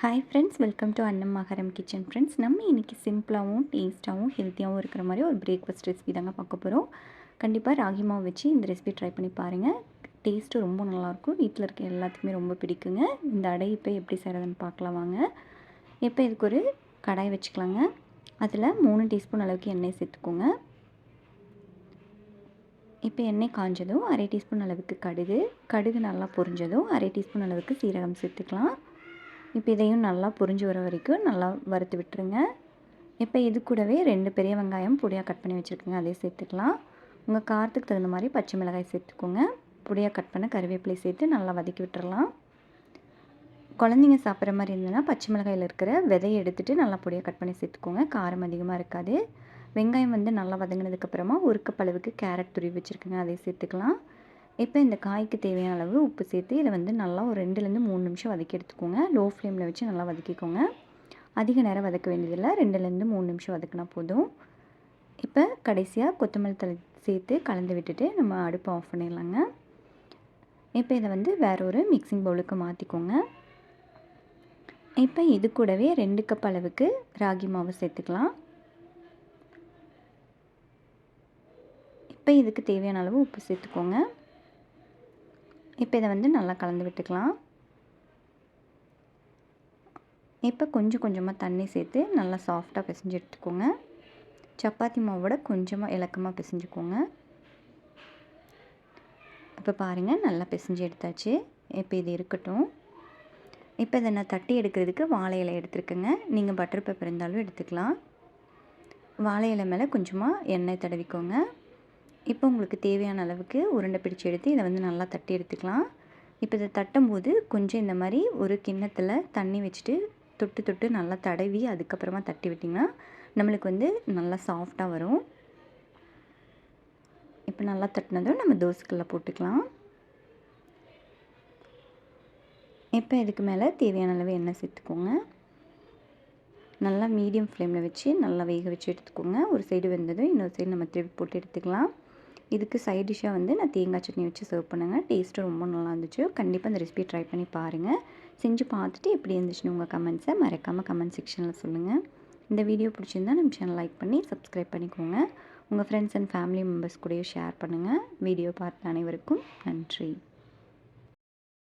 Hi friends welcome to அன்னம் மகரம் kitchen friends நம்ம இன்றைக்கி சிம்பிளாகவும் டேஸ்ட்டாகவும் ஹெல்த்தியாகவும் இருக்கிற மாதிரி ஒரு பிரேக்ஃபாஸ்ட் ரெசிபி தாங்க பார்க்க போகிறோம் கண்டிப்பாக ராகி மாவு வச்சு இந்த ரெசிபி ட்ரை பண்ணி பாருங்கள் டேஸ்ட்டும் ரொம்ப நல்லாயிருக்கும். வீட்டில் இருக்க எல்லாத்துக்குமே ரொம்ப பிடிக்குங்க. இந்த அடை இப்போ எப்படி செய்கிறதுன்னு பார்க்கலாம் வாங்க. இப்போ இதுக்கு ஒரு கடாய் வச்சுக்கலாங்க. அதில் மூணு டீஸ்பூன் அளவுக்கு எண்ணெய் சேர்த்துக்கோங்க. இப்போ எண்ணெய் காஞ்சதும் அரை டீஸ்பூன் அளவுக்கு கடுகு. கடுகு நல்லா பொரிஞ்சதும் அரை டீஸ்பூன் அளவுக்கு சீரகம் சேர்த்துக்கலாம். இப்போ இதையும் நல்லா புரிஞ்சு வர வரைக்கும் நல்லா வறுத்து விட்டுருங்க. இப்போ இது கூடவே ரெண்டு பெரிய வெங்காயம் பொடியாக கட் பண்ணி வச்சுருக்கோங்க. அதையும் சேர்த்துக்கலாம். உங்கள் காரத்துக்கு தகுந்த மாதிரி பச்சை மிளகாய் சேர்த்துக்கோங்க. பொடியாக கட் பண்ண கருவேப்பிலை சேர்த்து நல்லா வதக்கி விட்டுறலாம். குழந்தைங்க சாப்பிட்ற மாதிரி இருந்ததுன்னா பச்சை மிளகாயில் இருக்கிற விதையை எடுத்துகிட்டு நல்லா பொடியாக கட் பண்ணி சேர்த்துக்கோங்க. காரம் அதிகமாக இருக்காது. வெங்காயம் வந்து நல்லா வதங்கினதுக்கப்புறமா ஒரு கப் அளவுக்கு கேரட் துருவி வச்சுருக்கேங்க. அதை சேர்த்துக்கலாம். இப்போ இந்த காய்க்கு தேவையான அளவு உப்பு சேர்த்து இதை வந்து நல்லா ஒரு ரெண்டுலேருந்து மூணு நிமிஷம் வதக்கி எடுத்துக்கோங்க. லோ ஃப்ளேமில் வச்சு நல்லா வதக்கிக்கோங்க. அதிக நேரம் வதக்க வேண்டியதில்லை. ரெண்டுலேருந்து மூணு நிமிஷம் வதக்கினா போதும். இப்போ கடைசியாக கொத்தமல்லி தலை சேர்த்து கலந்து விட்டுட்டு நம்ம அடுப்பை ஆஃப் பண்ணிடலாங்க. இப்போ இதை வந்து வேற ஒரு மிக்சிங் பவுலுக்கு மாற்றிக்கோங்க இப்போ இது கூடவே ரெண்டு கப் அளவுக்கு ராகி மாவு சேர்த்துக்கலாம். இப்போ இதுக்கு தேவையான அளவு உப்பு சேர்த்துக்கோங்க. இப்போ இதை வந்து நல்லா கலந்து விட்டுக்கலாம். இப்போ கொஞ்சம் கொஞ்சமாக தண்ணி சேர்த்து நல்லா சாஃப்டாக பிசைஞ்சு எடுத்துக்கோங்க. சப்பாத்தி மாவோட கொஞ்சமாக இலக்கமாக பிசைஞ்சுக்கோங்க. இப்போ பாருங்கள் நல்லா பிசைஞ்சு எடுத்தாச்சு. இப்போ இது இருக்கட்டும். இப்போ இதை நான் தட்டி எடுக்கிறதுக்கு வாழை இலை எடுத்துருக்கேங்க. நீங்கள் பட்டர் பேப்பர் இருந்தாலும் எடுத்துக்கலாம். வாழை இலை மேலே கொஞ்சமாக எண்ணெய் தடவிக்கோங்க. இப்போ உங்களுக்கு தேவையான அளவுக்கு உருண்டை பிடிச்சி எடுத்து இதை வந்து நல்லா தட்டி எடுத்துக்கலாம். இப்போ இதை தட்டும்போது கொஞ்சம் இந்த மாதிரி ஒரு கிண்ணத்தில் தண்ணி வச்சுட்டு தொட்டு தொட்டு நல்லா தடவி அதுக்கப்புறமா தட்டி விட்டிங்கன்னா நம்மளுக்கு வந்து நல்லா சாஃப்டாக வரும். இப்போ நல்லா தட்டினதும் நம்ம தோசைக்கல்ல போட்டுக்கலாம். இப்போ இதுக்கு மேலே தேவையான அளவு எண்ணெய் சேர்த்துக்கோங்க. நல்லா மீடியம் ஃப்ளேமில் வச்சு நல்லா வேக வச்சு எடுத்துக்கோங்க. ஒரு சைடு வெந்ததும் இன்னொரு சைடு நம்ம திருப்பி போட்டு எடுத்துக்கலாம். இதுக்கு சைட் டிஷ்ஷாக வந்து நான் தேங்காய் சட்னி வச்சு சர்வ் பண்ணுங்கள் டேஸ்ட்டு ரொம்ப நல்லா இருந்துச்சு. கண்டிப்பாக இந்த ரெசிபி ட்ரை பண்ணி பாருங்கள் செஞ்சு பார்த்துட்டு எப்படி இருந்துச்சுன்னு உங்கள் கமெண்ட்ஸை மறக்காமல் கமெண்ட் செக்ஷனில் சொல்லுங்கள் இந்த வீடியோ பிடிச்சிருந்தா நம்ம சேனல் லைக் பண்ணி சப்ஸ்கிரைப் பண்ணிக்கோங்க. உங்கள் ஃப்ரெண்ட்ஸ் அண்ட் ஃபேமிலி மெம்பர்ஸ் கூடயும் ஷேர் பண்ணுங்கள் வீடியோ பார்த்த அனைவருக்கும் நன்றி.